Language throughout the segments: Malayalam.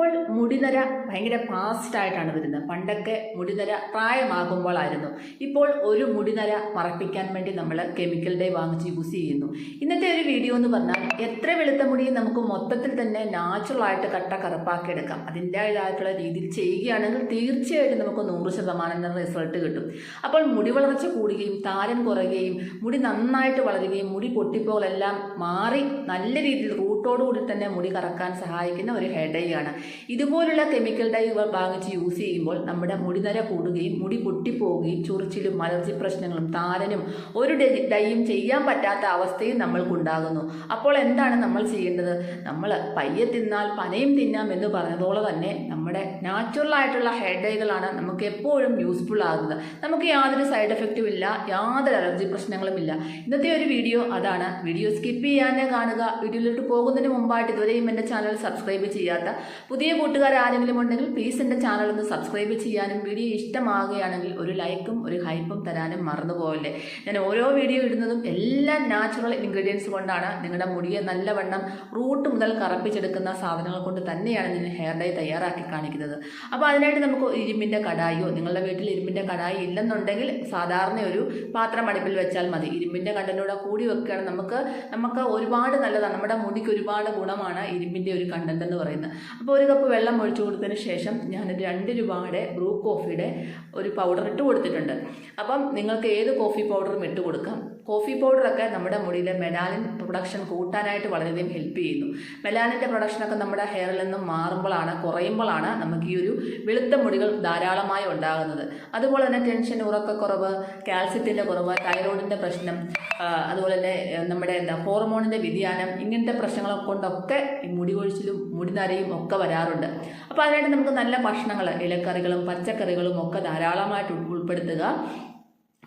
ഇപ്പോൾ മുടിനര ഭയങ്കര ഫാസ്റ്റായിട്ടാണ് വരുന്നത്. പണ്ടൊക്കെ മുടിനര പ്രായമാകുമ്പോഴായിരുന്നു ഇപ്പോൾ ഒരു മുടിനര മറപ്പിക്കാൻ വേണ്ടി നമ്മൾ കെമിക്കൽ ഡേ വാങ്ങിച്ച് യൂസ് ചെയ്യുന്നു. ഇന്നത്തെ ഒരു വീഡിയോ എന്ന് പറഞ്ഞാൽ എത്ര വെളുത്ത മുടിയും നമുക്ക് മൊത്തത്തിൽ തന്നെ നാച്ചുറലായിട്ട് കട്ട കറുപ്പാക്കി എടുക്കാം അതിന്റേതായിട്ടുള്ള രീതിയിൽ ചെയ്യുകയാണെങ്കിൽ തീർച്ചയായിട്ടും നമുക്ക് നൂറ് ശതമാനം റിസൾട്ട് കിട്ടും. അപ്പോൾ മുടി വളർച്ച കൂടുകയും താരൻ കുറയുകയും മുടി നന്നായിട്ട് വളരുകയും മുടി പൊട്ടിപ്പോകളെല്ലാം മാറി നല്ല രീതിയിൽ റൂട്ടോടുകൂടി തന്നെ മുടി കറക്കാൻ സഹായിക്കുന്ന ഒരു ഹെയർ ഡൈ ആണ്. ഇതുപോലുള്ള കെമിക്കൽ ഡൈ വാങ്ങിച്ച് യൂസ് ചെയ്യുമ്പോൾ നമ്മുടെ മുടിനര കൂടുകയും മുടി പൊട്ടിപ്പോവുകയും ചൊറിച്ചിലും അലർജി പ്രശ്നങ്ങളും താരനും ഒരു ഡൈയും ചെയ്യാൻ പറ്റാത്ത അവസ്ഥയും നമ്മൾക്കുണ്ടാകുന്നു. അപ്പോൾ എന്താണ് നമ്മൾ ചെയ്യേണ്ടത്? നമ്മൾ പയ്യെ തിന്നാൽ പനയും തിന്നാം എന്ന് പറഞ്ഞതോളം തന്നെ നമ്മുടെ നാച്ചുറൽ ആയിട്ടുള്ള ഹെയർ ഡൈകളാണ് നമുക്ക് എപ്പോഴും യൂസ്ഫുൾ ആകുന്നത്. നമുക്ക് യാതൊരു സൈഡ് എഫക്റ്റും ഇല്ല യാതൊരു അലർജി പ്രശ്നങ്ങളും ഇല്ല. ഇന്നത്തെ ഒരു വീഡിയോ അതാണ്. വീഡിയോ സ്കിപ്പ് ചെയ്യാനേ കാണുക. വീഡിയോയിലോട്ട് പോകുന്നതിന് മുമ്പായിട്ട് ഇതുവരെയും എന്റെ ചാനൽ സബ്സ്ക്രൈബ് ചെയ്യാത്ത പുതിയ കൂട്ടുകാർ ആരെങ്കിലും ഉണ്ടെങ്കിൽ പ്ലീസ് എന്റെ ചാനൽ ഒന്ന് സബ്സ്ക്രൈബ് ചെയ്യാനും വീഡിയോ ഇഷ്ടമാകുകയാണെങ്കിൽ ഒരു ലൈക്കും ഒരു ഹൈപ്പും തരാനും മറന്നു പോകല്ലേ ഞാൻ ഓരോ വീഡിയോ ഇടുന്നതും എല്ലാം നാച്ചുറൽ ഇൻഗ്രീഡിയൻസ് കൊണ്ടാണ് നിങ്ങളുടെ മുടിയെ നല്ലവണ്ണം റൂട്ട് മുതൽ കറപ്പിച്ചെടുക്കുന്ന സാധനങ്ങൾ കൊണ്ട് തന്നെയാണ് ഞാൻ ഹെയർ ഡൈ തയ്യാറാക്കി കാണിക്കുന്നത്. അപ്പോൾ അതിനായിട്ട് നമുക്ക് ഇരുമ്പിന്റെ കടായിയോ നിങ്ങളുടെ വീട്ടിൽ ഇരുമ്പിന്റെ കടായി ഇല്ലെന്നുണ്ടെങ്കിൽ സാധാരണ ഒരു പാത്രം അടുപ്പിൽ വെച്ചാൽ മതി. ഇരുമ്പിന്റെ കണ്ടനോടെ കൂടി വെക്കുകയാണ് നമുക്ക്. നമുക്ക് ഒരുപാട് നല്ലതാണ്. നമ്മുടെ മുടിക്ക് ഒരുപാട് ഗുണമാണ് ഇരുമ്പിന്റെ ഒരു കണ്ടന്റ് എന്ന് പറയുന്നത്. അപ്പോൾ ഒരു കപ്പ് വെള്ളം ഒഴിച്ചു കൊടുത്തതിന് ശേഷം ഞാൻ രണ്ട് രൂപയുടെ ബ്രൂ കോഫിയുടെ ഒരു പൗഡർ ഇട്ട് കൊടുത്തിട്ടുണ്ട്. അപ്പം നിങ്ങൾക്ക് ഏത് കോഫി പൗഡറും ഇട്ട് കൊടുക്കാം. കോഫി പൗഡറൊക്കെ നമ്മുടെ മുടിയിലെ മെലാലിൻ പ്രൊഡക്ഷൻ കൂട്ടാനായിട്ട് വളരെയധികം ഹെൽപ്പ് ചെയ്യുന്നു. മെലാലിന്റെ പ്രൊഡക്ഷനൊക്കെ നമ്മുടെ ഹെയറിൽ നിന്നും മാറുമ്പോഴാണ് കുറയുമ്പോഴാണ് നമുക്ക് ഈ ഒരു വെളുത്ത മുടികൾ ധാരാളമായി ഉണ്ടാകുന്നത്. അതുപോലെ തന്നെ ടെൻഷൻ ഉറക്കക്കുറവ് കാൽസ്യത്തിന്റെ കുറവ് തൈറോയിഡിന്റെ പ്രശ്നം അതുപോലെ തന്നെ നമ്മുടെ എന്താ ഹോർമോണിന്റെ വ്യതിയാനം ഇങ്ങനത്തെ പ്രശ്നങ്ങൾ കൊണ്ടൊക്കെ ഈ മുടി കൊഴിച്ചിലും മുടിനരയും ഒക്കെ വരാറുണ്ട്. അപ്പോൾ അതിനായിട്ട് നമുക്ക് നല്ല ഭക്ഷണങ്ങൾ ഇലക്കറികളും പച്ചക്കറികളും ഒക്കെ ധാരാളമായിട്ട് ഉൾപ്പെടുത്തുക.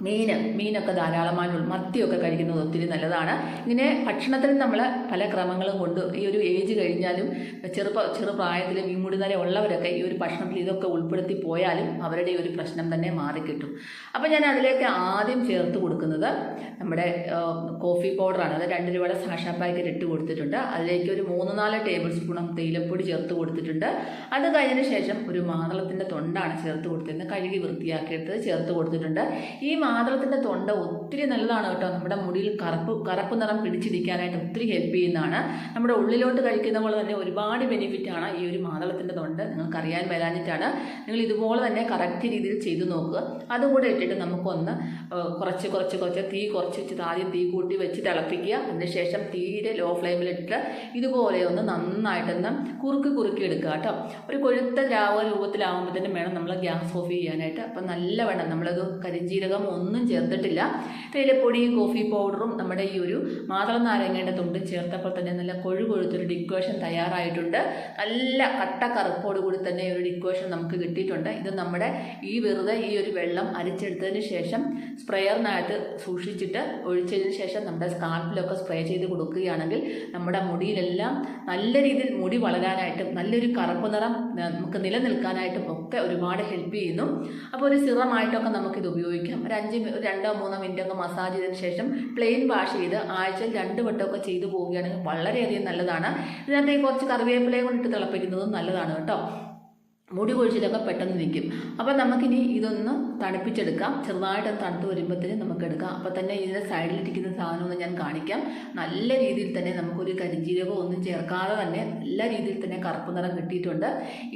മീൻ മീനൊക്കെ ധാരാളമായിട്ടുള്ള മത്തിയൊക്കെ കഴിക്കുന്നത് ഒത്തിരി നല്ലതാണ്. ഇങ്ങനെ ഭക്ഷണത്തിൽ നമ്മൾ പല ക്രമങ്ങളും കൊണ്ട് ഈ ഒരു ഏജ് കഴിഞ്ഞാലും ചെറുപ്പ ചെറുപ്രായത്തിൽ ഈ മുടിനര ഉള്ളവരൊക്കെ ഈ ഒരു ഭക്ഷണത്തിൽ ഇതൊക്കെ ഉൾപ്പെടുത്തി പോയാലും അവരുടെ ഒരു പ്രശ്നം തന്നെ മാറിക്കിട്ടും. അപ്പോൾ ഞാൻ അതിലേക്ക് ആദ്യം ചേർത്ത് കൊടുക്കുന്നത് നമ്മുടെ കോഫി പൗഡറാണ്. അത് രണ്ട് രൂപയുടെ സാഷാ പാക്കറ്റ് ഇട്ട് കൊടുത്തിട്ടുണ്ട്. അതിലേക്ക് ഒരു മൂന്ന് നാല് ടേബിൾ സ്പൂണും തേയിലപ്പൊടി ചേർത്ത് കൊടുത്തിട്ടുണ്ട്. അത് കഴിഞ്ഞതിന് ശേഷം ഒരു മാതളത്തിന്റെ തൊണ്ടാണ് ചേർത്ത് കൊടുത്തിരുന്നത്. കഴുകി വൃത്തിയാക്കിയെടുത്ത് ചേർത്ത് കൊടുത്തിട്ടുണ്ട്. ഈ മാതളത്തിന്റെ തൊണ്ട ഒത്തിരി നല്ലതാണ് കേട്ടോ. നമ്മുടെ മുടിയിൽ കറുപ്പ് കറുപ്പ് നിറം പിടിച്ചിരിക്കാനായിട്ട് ഒത്തിരി ഹെൽപ്പ് ചെയ്യുന്നതാണ്. നമ്മുടെ ഉള്ളിലോട്ട് കഴിക്കുന്ന പോലെ തന്നെ ഒരുപാട് ബെനിഫിറ്റാണ് ഈ ഒരു മാതളത്തിന്റെ തൊണ്ട്. നിങ്ങൾക്കറിയാൻ വരാഞ്ഞിട്ടാണ് നിങ്ങൾ ഇതുപോലെ തന്നെ കറക്റ്റ് രീതിയിൽ ചെയ്തു നോക്കുക. അതും കൂടെ ഇട്ടിട്ട് നമുക്കൊന്ന് കുറച്ച് കുറച്ച് കുറച്ച് തീ കുറച്ച് വെച്ച് ആദ്യം തീ കൂട്ടി വെച്ച് തിളപ്പിക്കുക. അതിനുശേഷം തീരെ ലോ ഫ്ലെയിമിലിട്ട് ഇതുപോലെ ഒന്ന് നന്നായിട്ടൊന്ന് കുറുക്ക് കുറുക്കി എടുക്കുക കേട്ടോ. ഒരു കൊഴുത്ത ദ്രാവക തന്നെ വേണം നമ്മൾ ഗ്യാസ് ഓഫ് ചെയ്യാനായിട്ട്. അപ്പം നല്ല വേണം നമ്മളത് കരിഞ്ജീരകം ഒന്നും ചേർത്തിട്ടില്ല. തേയിലപ്പൊടിയും കോഫി പൗഡറും നമ്മുടെ ഈ ഒരു മാതളം നാരങ്ങയുടെ തുണ്ടും ചേർത്തപ്പോൾ തന്നെ നല്ല കൊഴു കൊഴുത്തൊരു ഡിക്വേഷൻ തയ്യാറായിട്ടുണ്ട്. നല്ല കട്ട കറുപ്പോട് കൂടി തന്നെ ഒരു ഡിക്വേഷൻ നമുക്ക് കിട്ടിയിട്ടുണ്ട്. ഇത് നമ്മുടെ ഈ വെറുതെ ഈ ഒരു വെള്ളം അരിച്ചെടുത്തതിന് ശേഷം സ്പ്രെയറിനകത്ത് സൂക്ഷിച്ചിട്ട് ഒഴിച്ചതിന് ശേഷം നമ്മുടെ സ്കാൽപ്പിലൊക്കെ സ്പ്രേ ചെയ്ത് കൊടുക്കുകയാണെങ്കിൽ നമ്മുടെ മുടിയിലെല്ലാം നല്ല രീതിയിൽ മുടി വളരാനായിട്ടും നല്ലൊരു കറുപ്പ് നിറം നമുക്ക് നിലനിൽക്കാനായിട്ടും ഒക്കെ ഒരുപാട് ഹെൽപ്പ് ചെയ്യുന്നു. അപ്പോൾ ഒരു സിറമായിട്ടൊക്കെ നമുക്കിത് ഉപയോഗിക്കാം. ഒരു അഞ്ച് രണ്ടോ മൂന്നോ മിനിറ്റ് ഒക്കെ മസാജ് ചെയ്തതിന് ശേഷം പ്ലെയിൻ വാഷ് ചെയ്ത് ആഴ്ചയിൽ രണ്ട് വട്ടമൊക്കെ ചെയ്തു പോവുകയാണെങ്കിൽ വളരെയധികം നല്ലതാണ്. ഇതിനകത്ത് കുറച്ച് കറിവേപ്പിലയും കൊണ്ടിട്ട് തിളപ്പിക്കുന്നതും നല്ലതാണ് കേട്ടോ. മുടി കൊഴിച്ചിലൊക്കെ പെട്ടെന്ന് നിൽക്കും. അപ്പോൾ നമുക്കിനി ഇതൊന്ന് തണുപ്പിച്ചെടുക്കാം. ചെറുതായിട്ടൊന്ന് തണുത്ത് വരുമ്പോഴത്തേനും നമുക്ക് എടുക്കാം. അപ്പോൾ തന്നെ ഇതിന്റെ സൈഡിലിരിക്കുന്ന സാധനം ഒന്ന് ഞാൻ കാണിക്കാം. നല്ല രീതിയിൽ തന്നെ നമുക്കൊരു കരിഞ്ജീരകവും ഒന്നും ചേർക്കാതെ തന്നെ നല്ല രീതിയിൽ തന്നെ കറുപ്പ് നിറം കിട്ടിയിട്ടുണ്ട്.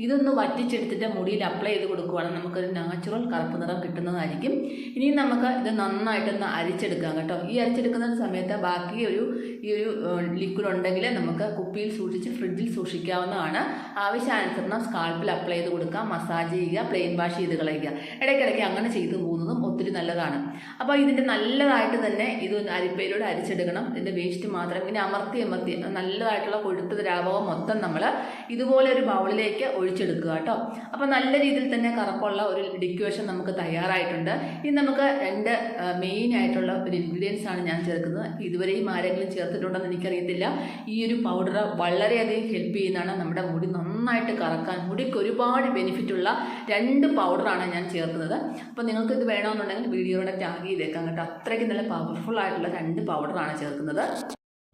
ഇതൊന്ന് വറ്റിച്ചെടുത്തിട്ട് മുടിയിൽ അപ്ലൈ ചെയ്ത് കൊടുക്കുവാണെങ്കിൽ നമുക്കൊരു നാച്ചുറൽ കറുപ്പ് നിറം കിട്ടുന്നതായിരിക്കും. ഇനി നമുക്ക് ഇത് നന്നായിട്ടൊന്ന് അരിച്ചെടുക്കാം കേട്ടോ. ഈ അരിച്ചെടുക്കുന്ന സമയത്ത് ബാക്കി ഒരു ഈ ഒരു ലിക്വിഡ് ഉണ്ടെങ്കിൽ നമുക്ക് കുപ്പിയിൽ സൂക്ഷിച്ച് ഫ്രിഡ്ജിൽ സൂക്ഷിക്കാവുന്നതാണ്. ആവശ്യാനുസരണം സ്കാൾപ്പിൽ അപ്ലൈ ചെയ്ത് കൊടുക്കാം മസാജ് ചെയ്യുക പ്ലെയിൻ വാഷ് ചെയ്ത് കളയുക. ഇടയ്ക്കിടയ്ക്ക് അങ്ങനെ ചെയ്തു പോകുന്നതും ഒത്തിരി നല്ലതാണ്. അപ്പോൾ ഇതിന്റെ നല്ലതായിട്ട് തന്നെ ഇത് അരിപ്പയിലൂടെ അരിച്ചെടുക്കണം. ഇതിന്റെ വേസ്റ്റ് മാത്രം ഇങ്ങനെ അമർത്തി അമർത്തി നല്ലതായിട്ടുള്ള കൊഴുത്ത ദ്രാവകം മൊത്തം നമ്മൾ ഇതുപോലെ ഒരു ബൗളിലേക്ക് ഒഴിച്ചെടുക്കുക കേട്ടോ. അപ്പോൾ നല്ല രീതിയിൽ തന്നെ കറപ്പുള്ള ഒരു ഡിക്വേഷൻ നമുക്ക് തയ്യാറായിട്ടുണ്ട്. ഇനി നമുക്ക് രണ്ട് മെയിൻ ആയിട്ടുള്ള ഒരു ഇൻഗ്രീഡിയൻസ് ആണ് ഞാൻ ചേർക്കുന്നത്. ഇതുവരെയും ആരെങ്കിലും ചേർത്തിട്ടുണ്ടെന്ന് എനിക്കറിയത്തില്ല. ഈ ഒരു പൗഡർ വളരെയധികം ഹെൽപ്പ് ചെയ്യുന്നതാണ് നമ്മുടെ മുടി നന്നായിട്ട് കറക്കാൻ മുടിക്ക് ഒരുപാട് ബെനിഫിറ്റ് ഉള്ള രണ്ട് പൗഡറാണ് ഞാൻ ചേർക്കുന്നത്. അപ്പോൾ നിങ്ങൾക്ക് ഇത് വേണമെന്നുണ്ടെങ്കിൽ വീഡിയോയുടെ ടാഗ് ചെയ്തേക്കാം കേട്ടോ. അത്രയ്ക്ക് നല്ല പവർഫുൾ ആയിട്ടുള്ള രണ്ട് പൗഡറാണ് ചേർക്കുന്നത്.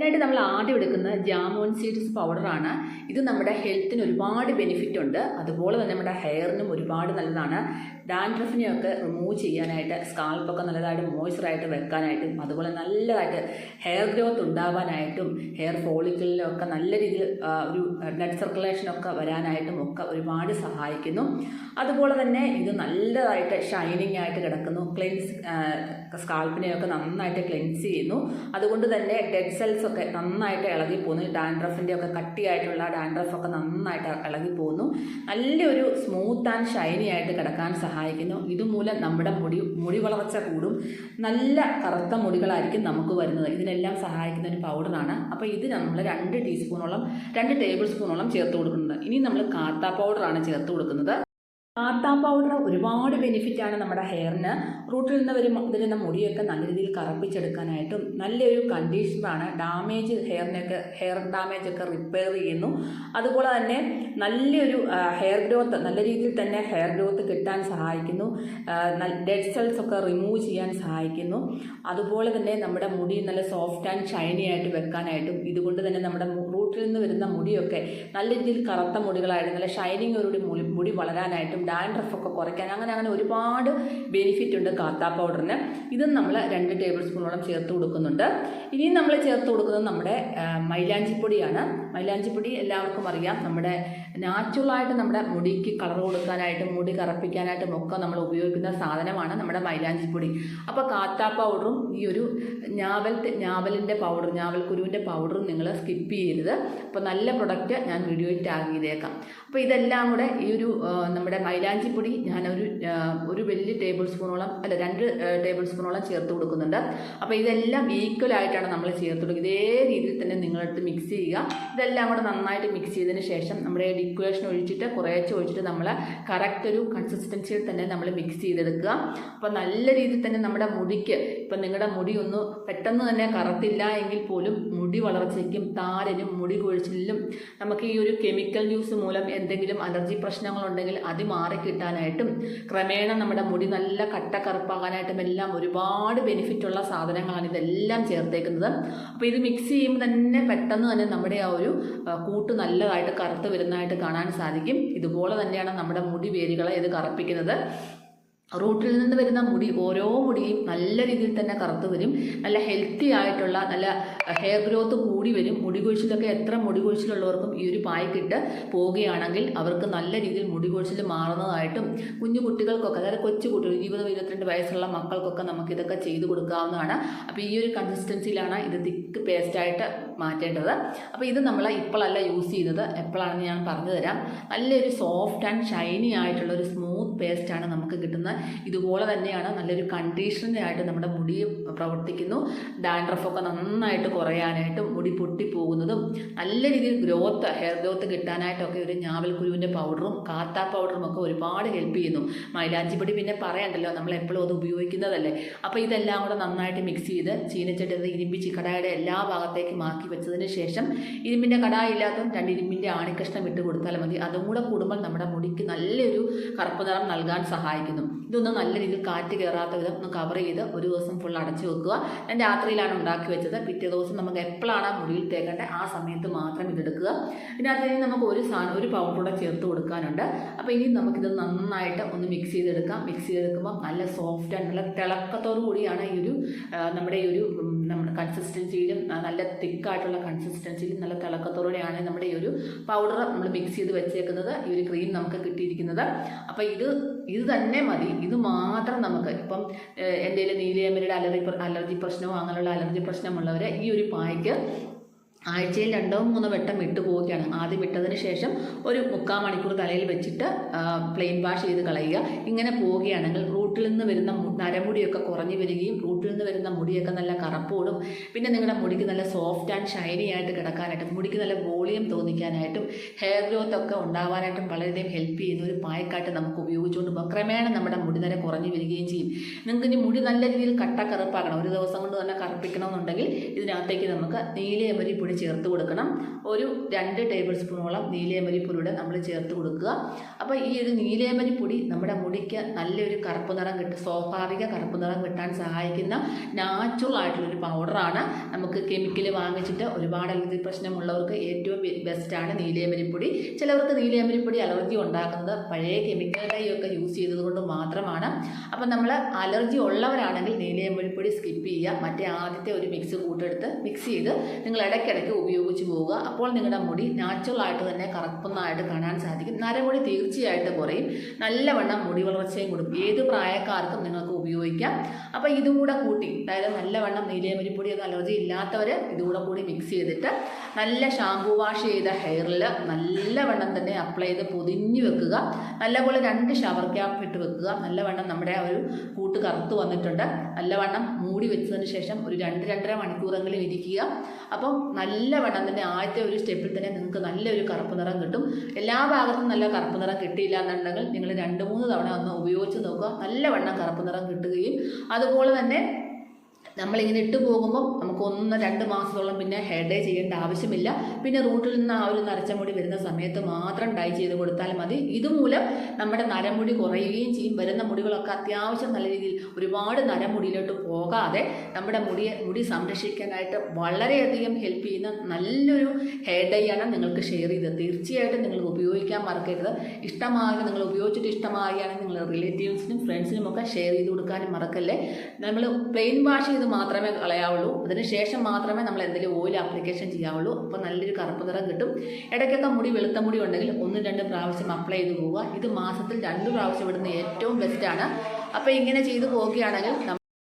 ഇതിനായിട്ട് നമ്മൾ ആദ്യം എടുക്കുന്ന ജാമോൺ സീഡ്സ് പൗഡറാണ് ഇത് നമ്മുടെ ഹെൽത്തിന് ഒരുപാട് ബെനിഫിറ്റ് ഉണ്ട്. അതുപോലെ തന്നെ നമ്മുടെ ഹെയറിനും ഒരുപാട് നല്ലതാണ്. ഡാൻഡ്രഫിനെയൊക്കെ റിമൂവ് ചെയ്യാനായിട്ട് സ്കാൾപ്പൊക്കെ നല്ലതായിട്ട് മോയ്സ്ചറായിട്ട് വെക്കാനായിട്ടും അതുപോലെ നല്ലതായിട്ട് ഹെയർ ഗ്രോത്ത് ഉണ്ടാവാനായിട്ടും ഹെയർ ഫോളിക്കിളിലൊക്കെ നല്ല രീതിയിൽ ഒരു ബ്ലഡ് സർക്കുലേഷനൊക്കെ വരാനായിട്ടും ഒക്കെ ഒരുപാട് സഹായിക്കുന്നു. അതുപോലെ തന്നെ ഇത് നല്ലതായിട്ട് ഷൈനിങ് ആയിട്ട് കിടക്കുന്നു. ക്ലെൻസ് സ്കാൾപ്പിനെയൊക്കെ നന്നായിട്ട് ക്ലെൻസ് ചെയ്യുന്നു. അതുകൊണ്ട് തന്നെ ഡെഡ് സെൽസ് ഒക്കെ നന്നായിട്ട് ഇളകി പോകുന്നു ഡാൻഡ്രഫിന്റെ ഒക്കെ കട്ടിയായിട്ടുള്ള ഡാൻഡ്രഫ് ഒക്കെ നന്നായിട്ട് ഇളകി പോകുന്നു നല്ലൊരു സ്മൂത്ത് ആൻഡ് ഷൈനി ആയിട്ട് കിടക്കാൻ സഹായിക്കുന്നു. ഇതുമൂലം നമ്മുടെ മുടി മുടി വളർച്ച കൂടും. നല്ല കറുത്ത മുടികളായിരിക്കും നമുക്ക് വരുന്നത്. ഇതിനെല്ലാം സഹായിക്കുന്ന ഒരു പൗഡറാണ് അപ്പോൾ ഇത് നമ്മൾ രണ്ട് ടീസ്പൂണോളം രണ്ട് ടേബിൾ സ്പൂണോളം ചേർത്ത് കൊടുക്കുന്നത്. ഇനി നമ്മൾ കാത്ത പൗഡറാണ് ചേർത്ത് കൊടുക്കുന്നത്. കാത്ത പൗഡർ ഒരുപാട് ബെനിഫിറ്റാണ് നമ്മുടെ ഹെയറിന് റൂട്ടിൽ നിന്ന് വരും വരുന്ന മുടിയൊക്കെ നല്ല രീതിയിൽ കറപ്പിച്ചെടുക്കാനായിട്ടും നല്ലൊരു കണ്ടീഷണറാണ് ഡാമേജ് ഹെയറിനൊക്കെ ഹെയർ ഡാമേജ് ഒക്കെ റിപ്പയർ ചെയ്യുന്നു. അതുപോലെ തന്നെ നല്ലൊരു ഹെയർ ഗ്രോത്ത് നല്ല രീതിയിൽ തന്നെ ഹെയർ ഗ്രോത്ത് കിട്ടാൻ സഹായിക്കുന്നു. ഡെഡ് സെൽസ് ഒക്കെ റിമൂവ് ചെയ്യാൻ സഹായിക്കുന്നു. അതുപോലെ തന്നെ നമ്മുടെ മുടി നല്ല സോഫ്റ്റ് ആൻഡ് ഷൈനി ആയിട്ട് വെക്കാനായിട്ടും ഇതുകൊണ്ട് തന്നെ നമ്മുടെ റൂട്ടിൽ നിന്ന് വരുന്ന മുടിയൊക്കെ നല്ല രീതിയിൽ കറുത്ത മുടികളായിട്ട് നല്ല ഷൈനിങ് ഒരു മുടി മുടി വളരാനായിട്ടും ഡാൻഡ്രഫ് ഒക്കെ കുറയ്ക്കാൻ അങ്ങനെ അങ്ങനെ ഒരുപാട് ബെനിഫിറ്റ് ഉണ്ട് കാത്താ പൗഡറിന് ഇതും നമ്മൾ രണ്ട് ടേബിൾ സ്പൂണോളം ചേർത്ത് കൊടുക്കുന്നുണ്ട്. ഇനിയും നമ്മൾ ചേർത്ത് കൊടുക്കുന്നത് നമ്മുടെ മൈലാഞ്ചിപ്പൊടിയാണ്. മൈലാഞ്ചിപ്പൊടി എല്ലാവർക്കും അറിയാം. നമ്മുടെ നാച്ചുറലായിട്ട് നമ്മുടെ മുടിക്ക് കളർ കൊടുക്കാനായിട്ടും മുടി കറപ്പിക്കാനായിട്ടും ഒക്കെ നമ്മൾ ഉപയോഗിക്കുന്ന സാധനമാണ് നമ്മുടെ മൈലാഞ്ചിപ്പൊടി. അപ്പോൾ കാത്താ പൗഡറും ഈ ഒരു ഞാവൽ ഞാവലിന്റെ പൗഡർ ഞാവൽ കുരുവിന്റെ പൗഡറും നിങ്ങൾ സ്കിപ്പ് ചെയ്യരുത്. അപ്പോൾ നല്ല പ്രൊഡക്റ്റ് ഞാൻ വീഡിയോയിൽ ടാഗ് ചെയ്തേക്കാം. അപ്പോൾ ഇതെല്ലാം കൂടെ ഈ ഒരു നമ്മുടെ മൈലാഞ്ചിപ്പൊടി ഞാനൊരു ഒരു വലിയ ടേബിൾ സ്പൂണോളം അല്ല രണ്ട് ടേബിൾ സ്പൂണോളം ചേർത്ത് കൊടുക്കുന്നുണ്ട്. അപ്പോൾ ഇതെല്ലാം ഈക്വൽ ആയിട്ടാണ് നമ്മൾ ചേർത്ത് കൊടുക്കുക ഇതേ രീതിയിൽ തന്നെ നിങ്ങളെടുത്ത് മിക്സ് ചെയ്യുക. ഇതെല്ലാം കൂടെ നന്നായിട്ട് മിക്സ് ചെയ്തതിന് ശേഷം നമ്മുടെ ഡിക്വേഷൻ ഒഴിച്ചിട്ട് കുറേശ്ശെ ഒഴിച്ചിട്ട് നമ്മൾ കറക്റ്റ് ഒരു കൺസിസ്റ്റൻസിയിൽ തന്നെ നമ്മൾ മിക്സ് ചെയ്തെടുക്കുക. അപ്പോൾ നല്ല രീതിയിൽ തന്നെ നമ്മുടെ മുടിക്ക് ഇപ്പം നിങ്ങളുടെ മുടി ഒന്ന് പെട്ടെന്ന് തന്നെ കറത്തില്ല എങ്കിൽ പോലും മുടി വളർച്ചയ്ക്കും താരനും മുടി കൊഴിച്ചിലും നമുക്ക് ഈ ഒരു കെമിക്കൽ യൂസ് മൂലം എന്തെങ്കിലും അലർജി പ്രശ്നങ്ങളുണ്ടെങ്കിൽ അത് മാറിക്കിട്ടാനായിട്ടും ക്രമേണ നമ്മുടെ മുടി നല്ല കട്ട കറുപ്പാകാനായിട്ടും എല്ലാം ഒരുപാട് ബെനിഫിറ്റ് ഉള്ള സാധനങ്ങളാണ് ഇതെല്ലാം ചേർത്തേക്കുന്നത്. അപ്പോൾ ഇത് മിക്സ് ചെയ്യുമ്പോൾ തന്നെ പെട്ടെന്ന് തന്നെ നമ്മുടെ ആ ഒരു കൂട്ട് നല്ലതായിട്ട് കറുത്ത് വരുന്നതായിട്ട് കാണാൻ സാധിക്കും. ഇതുപോലെ തന്നെയാണ് നമ്മുടെ മുടി വേരുകളെ ഇത് കറുപ്പിക്കുന്നത്. റൂട്ടിൽ നിന്ന് വരുന്ന മുടി ഓരോ മുടിയും നല്ല രീതിയിൽ തന്നെ കറുത്ത് വരും. നല്ല ഹെൽത്തി ആയിട്ടുള്ള നല്ല ഹെയർ ഗ്രോത്ത് കൂടി വരും. മുടി കൊഴിച്ചിലൊക്കെ എത്ര മുടി കൊഴിച്ചിലുള്ളവർക്കും ഈ ഒരു പായ്ക്കിട്ട് പോവുകയാണെങ്കിൽ അവർക്ക് നല്ല രീതിയിൽ മുടി കൊഴിച്ചിൽ മാറുന്നതായിട്ടും കുഞ്ഞു കുട്ടികൾക്കൊക്കെ അതായത് കൊച്ചു കുട്ടികൾ ഇരുപത് ഇരുപത്തിരണ്ട് വയസ്സുള്ള മക്കൾക്കൊക്കെ നമുക്ക് ഇതൊക്കെ ചെയ്തു കൊടുക്കാവുന്നതാണ്. അപ്പോൾ ഈ ഒരു കൺസിസ്റ്റൻസിയിലാണ് ഇത് തിക്ക് പേസ്റ്റായിട്ട് മാറ്റേണ്ടത്. അപ്പോൾ ഇത് നമ്മൾ ഇപ്പോഴല്ല യൂസ് ചെയ്യുന്നത് എപ്പോഴാണെന്ന് ഞാൻ പറഞ്ഞു തരാം നല്ലൊരു സോഫ്റ്റ് ആൻഡ് ഷൈനി ആയിട്ടുള്ള ഒരു സ്മൂത്ത് പേസ്റ്റാണ് നമുക്ക് കിട്ടുന്നത്. ഇതുപോലെ തന്നെയാണ് നല്ലൊരു കണ്ടീഷണറായിട്ട് നമ്മുടെ മുടി പ്രവർത്തിക്കുന്നു. ഡാൻഡ്രഫൊക്കെ നന്നായിട്ട് കുറയാനായിട്ടും മുടി പൊട്ടിപ്പോകുന്നതും നല്ല രീതിയിൽ ഗ്രോത്ത് ഹെയർ ഗ്രോത്ത് കിട്ടാനായിട്ടൊക്കെ ഒരു ഞാവൽ കുരുവിന്റെ പൗഡറും കാത്താ പൗഡറും ഒക്കെ ഒരുപാട് ഹെൽപ്പ് ചെയ്യുന്നു. മൈലാഞ്ചിപ്പൊടി പിന്നെ പറയണ്ടല്ലോ നമ്മൾ എപ്പോഴും അത് ഉപയോഗിക്കുന്നതല്ലേ? അപ്പോൾ ഇതെല്ലാം കൂടെ നന്നായിട്ട് മിക്സ് ചെയ്ത് ചീനച്ചട്ടത് ഇരുമ്പി ചിക്കടായുടെ എല്ലാ ഭാഗത്തേക്കും മാക്കി വെച്ചതിന് ശേഷം ഇരുമ്പിന്റെ കടായില്ലാത്ത രണ്ട് ഇരുമ്പിന്റെ ആണിക്കഷ്ണം ഇട്ട് കൊടുത്താൽ മതി. അതും കൂടെ കൂടുമ്പോൾ നമ്മുടെ മുടിക്ക് നല്ലൊരു കറുപ്പ് നിറം നൽകാൻ സഹായിക്കുന്നു. ഇതൊന്ന് നല്ല രീതിയിൽ കാറ്റ് കയറാത്ത വിധം ഒന്ന് കവർ ചെയ്ത് ഒരു ദിവസം ഫുൾ അടച്ചു വെക്കുക. ഞാൻ രാത്രിയിലാണ് ഉണ്ടാക്കി വെച്ചത്. പിറ്റേ ദിവസം നമുക്ക് എപ്പോഴാണ് മുടിയിൽ തേക്കേണ്ടത്? ആ സമയത്ത് മാത്രം ഇതെടുക്കുക. ഇതിനകത്ത് ഇനി നമുക്ക് ഒരു സാധനം ഒരു പൗഡർ ചേർത്ത് കൊടുക്കാനുണ്ട്. അപ്പോൾ ഇനി നമുക്കിത് നന്നായിട്ട് ഒന്ന് മിക്സ് ചെയ്തെടുക്കാം. മിക്സ് ചെയ്തെടുക്കുമ്പോൾ നല്ല സോഫ്റ്റ് നല്ല തിളക്കത്തോടു കൂടിയാണ് ഈ ഒരു നമ്മുടെ ഈ ഒരു നമ്മുടെ കൺസിസ്റ്റൻസിയിലും നല്ല തിക്കായിട്ടുള്ള കൺസിസ്റ്റൻസിയിലും നല്ല തിളക്കത്തോടെയാണ് നമ്മുടെ ഈ ഒരു പൗഡർ നമ്മൾ മിക്സ് ചെയ്ത് വെച്ചേക്കുന്നത്. ഈ ഒരു ക്രീം നമുക്ക് കിട്ടിയിരിക്കുന്നത്. അപ്പോൾ ഇത് ഇത് തന്നെ മതി. ഇത് മാത്രം നമുക്ക് ഇപ്പം എന്തെങ്കിലും നീലയമരുടെ പ്ര- അലർജി പ്രശ്നമോ അങ്ങനെയുള്ള അലർജി പ്രശ്നമുള്ളവർ ഈ ഒരു പായ്ക്ക് ആഴ്ചയിൽ രണ്ടോ മൂന്നോ വെട്ടം ഇട്ട് പോവുകയാണ്. ആദ്യം ഇട്ടതിന് ശേഷം ഒരു മുക്കാൽ മണിക്കൂർ തലയിൽ വെച്ചിട്ട് പ്ലെയിൻ വാഷ് ചെയ്ത് കളയുക. ഇങ്ങനെ പോവുകയാണെങ്കിൽ റൂട്ടിൽ നിന്ന് വരുന്ന നരമുടിയൊക്കെ കുറഞ്ഞു വരികയും റൂട്ടിൽ നിന്ന് വരുന്ന മുടിയൊക്കെ നല്ല കറപ്പോടും പിന്നെ നിങ്ങളുടെ മുടിക്ക് നല്ല സോഫ്റ്റ് ആൻഡ് ഷൈനി ആയിട്ട് കിടക്കാനായിട്ടും മുടിക്ക് നല്ല വോളിയം തോന്നിക്കാനായിട്ടും ഹെയർ ഗ്രോത്ത് ഒക്കെ ഉണ്ടാവാനായിട്ടും വളരെയധികം ഹെൽപ്പ് ചെയ്യുന്ന ഒരു പായക്കാട്ട് നമുക്ക് ഉപയോഗിച്ചുകൊണ്ട് പോകാം. ക്രമേണ നമ്മുടെ മുടി നര കുറഞ്ഞു വരികയും ചെയ്യും. നിങ്ങൾക്ക് ഇനി മുടി നല്ല രീതിയിൽ കട്ട കറുപ്പാക്കണം. ഒരു ദിവസം കൊണ്ട് തന്നെ കറുപ്പിക്കണമെന്നുണ്ടെങ്കിൽ ഇതിനകത്തേക്ക് നമുക്ക് നീലയമരി പൊടി ചേർത്ത് കൊടുക്കണം. ഒരു രണ്ട് ടേബിൾ സ്പൂണോളം നീലയമരി പൊടിയുടെ നമ്മൾ ചേർത്ത് കൊടുക്കുക. അപ്പോൾ ഈ ഒരു നീലയമരി പൊടി നമ്മുടെ മുടിക്ക് നല്ലൊരു കറുപ്പ് നിറം കിട്ടും സ്വാഭാവിക കറുപ്പ് നിറം കിട്ടാൻ സഹായിക്കുന്ന നാച്ചുറൽ ആയിട്ടുള്ളൊരു പൗഡറാണ് നമുക്ക് കെമിക്കൽ വാങ്ങിച്ചിട്ട് ഒരുപാട് അലർജി പ്രശ്നമുള്ളവർക്ക് ഏറ്റവും ബെസ്റ്റാണ് നീലയമരിപ്പൊടി ചിലവർക്ക് നീലയമരിപ്പൊടി അലർജി ഉണ്ടാക്കുന്നത് പഴയ കെമിക്കൽ യൂസ് ചെയ്തതുകൊണ്ട് മാത്രമാണ്. അപ്പം നമ്മൾ അലർജി ഉള്ളവരാണെങ്കിൽ നീലയമരിപ്പൊടി സ്കിപ്പ് ചെയ്യുക. മറ്റേ ആദ്യത്തെ ഒരു മിക്സ് കൂട്ടെടുത്ത് മിക്സ് ചെയ്ത് നിങ്ങൾ ഇടയ്ക്കിടയ്ക്ക് ഉപയോഗിച്ച് പോവുക. അപ്പോൾ നിങ്ങളുടെ മുടി നാച്ചുറൽ ആയിട്ട് തന്നെ കറുപ്പുന്നതായിട്ട് കാണാൻ സാധിക്കും. നരമുടി തീർച്ചയായിട്ടും കുറയും. നല്ലവണ്ണം മുടി വളർച്ചയും കൊടുക്കും ഏത് പ്രായക്കാർക്കും നിങ്ങൾക്ക് ഉപയോഗിക്കാം. അപ്പോൾ ഇതും കൂടെ കൂട്ടി അതായത് നല്ലവണ്ണം നീലയമരിപ്പൊടി ഒന്നും അലർജി ഇല്ലാത്തവർ ഇതുകൂടെ കൂടി മിക്സ് ചെയ്തിട്ട് നല്ല ഷാമ്പൂ വാഷ് ചെയ്ത ഹെയറിൽ നല്ലവണ്ണം തന്നെ അപ്ലൈ ചെയ്ത് പൊതിഞ്ഞ് വെക്കുക. നല്ലപോലെ രണ്ട് ഷവർ ക്യാപ്പ് ഇട്ട് വെക്കുക. നല്ലവണ്ണം നമ്മുടെ ഒരു കൂട്ട് കറുത്ത് വന്നിട്ടുണ്ട്. നല്ലവണ്ണം മൂടി വെച്ചതിന് ശേഷം ഒരു രണ്ട് രണ്ടര മണിക്കൂറെങ്കിലും ഇരിക്കുക. അപ്പം നല്ലവണ്ണം തന്നെ ആദ്യത്തെ ഒരു സ്റ്റെപ്പിൽ തന്നെ നിങ്ങൾക്ക് നല്ലൊരു കറുപ്പ് നിറം കിട്ടും. എല്ലാ ഭാഗത്തും നല്ല കറുപ്പ് നിറം കിട്ടിയില്ല എന്നുണ്ടെങ്കിൽ നിങ്ങൾ രണ്ട് മൂന്ന് തവണ ഒന്ന് ഉപയോഗിച്ച് നോക്കുക. നല്ലവണ്ണം കറുപ്പ് നിറം കിട്ടുകയും അതുപോലെ തന്നെ നമ്മളിങ്ങനെ ഇട്ട് പോകുമ്പോൾ നമുക്ക് ഒന്നോ രണ്ട് മാസത്തോളം പിന്നെ ഹെയർ ഡേ ചെയ്യേണ്ട ആവശ്യമില്ല. പിന്നെ റൂട്ടിൽ നിന്ന് ആ ഒരു നരച്ച മുടി വരുന്ന സമയത്ത് മാത്രം ഡൈ ചെയ്ത് കൊടുത്താൽ മതി. ഇതുമൂലം നമ്മുടെ നരമുടി കുറയുകയും ചെയ്യും. വരുന്ന മുടികളൊക്കെ അത്യാവശ്യം നല്ല രീതിയിൽ ഒരുപാട് നരമുടിയിലോട്ട് പോകാതെ നമ്മുടെ മുടിയെ മുടി സംരക്ഷിക്കാനായിട്ട് വളരെയധികം ഹെൽപ്പ് ചെയ്യുന്ന നല്ലൊരു ഹെയർ ഡൈ ആണ് നിങ്ങൾക്ക് ഷെയർ ചെയ്തത്. തീർച്ചയായിട്ടും നിങ്ങൾ ഉപയോഗിക്കാൻ മറക്കരുത്. ഇഷ്ടമായി നിങ്ങൾ ഉപയോഗിച്ചിട്ട് ഇഷ്ടമായാണെങ്കിൽ നിങ്ങൾ റിലേറ്റീവ്സിനും ഫ്രണ്ട്സിനും ഒക്കെ ഷെയർ ചെയ്ത് കൊടുക്കാനും മറക്കല്ലേ? നമ്മൾ പ്ലെയിൻ വാഷ് ചെയ്ത് മാത്രമേ കളയാവുള്ളൂ. അതിനുശേഷം മാത്രമേ നമ്മൾ എന്തെങ്കിലും ഓയിൽ ആപ്ലിക്കേഷൻ ചെയ്യാവുള്ളൂ. അപ്പോൾ നല്ലൊരു കറുപ്പ് നിറം കിട്ടും. ഇടയ്ക്കൊക്കെ മുടി വെളുത്ത മുടി ഉണ്ടെങ്കിൽ ഒന്നും രണ്ട് പ്രാവശ്യം അപ്ലൈ ചെയ്ത് പോവുക. ഇത് മാസത്തിൽ രണ്ട് പ്രാവശ്യം ഇടുന്ന ഏറ്റവും ബെസ്റ്റാണ് അപ്പോൾ ഇങ്ങനെ ചെയ്ത് പോവുകയാണെങ്കിൽ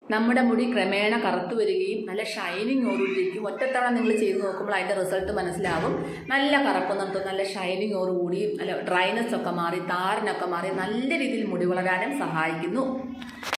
നമ്മുടെ മുടി ക്രമേണ കറുത്തു വരികയും നല്ല ഷൈനിങ് ഓടിയിരിക്കും ഒറ്റത്തവണ നിങ്ങൾ ചെയ്ത് നോക്കുമ്പോൾ അതിന്റെ റിസൾട്ട് മനസ്സിലാവും. നല്ല കറുപ്പ് നിർത്തും നല്ല ഷൈനിങ് ഓടുകൂടിയും നല്ല ഡ്രൈനസ് ഒക്കെ മാറി താരനൊക്കെ മാറി നല്ല രീതിയിൽ മുടി വളരാനും സഹായിക്കുന്നു.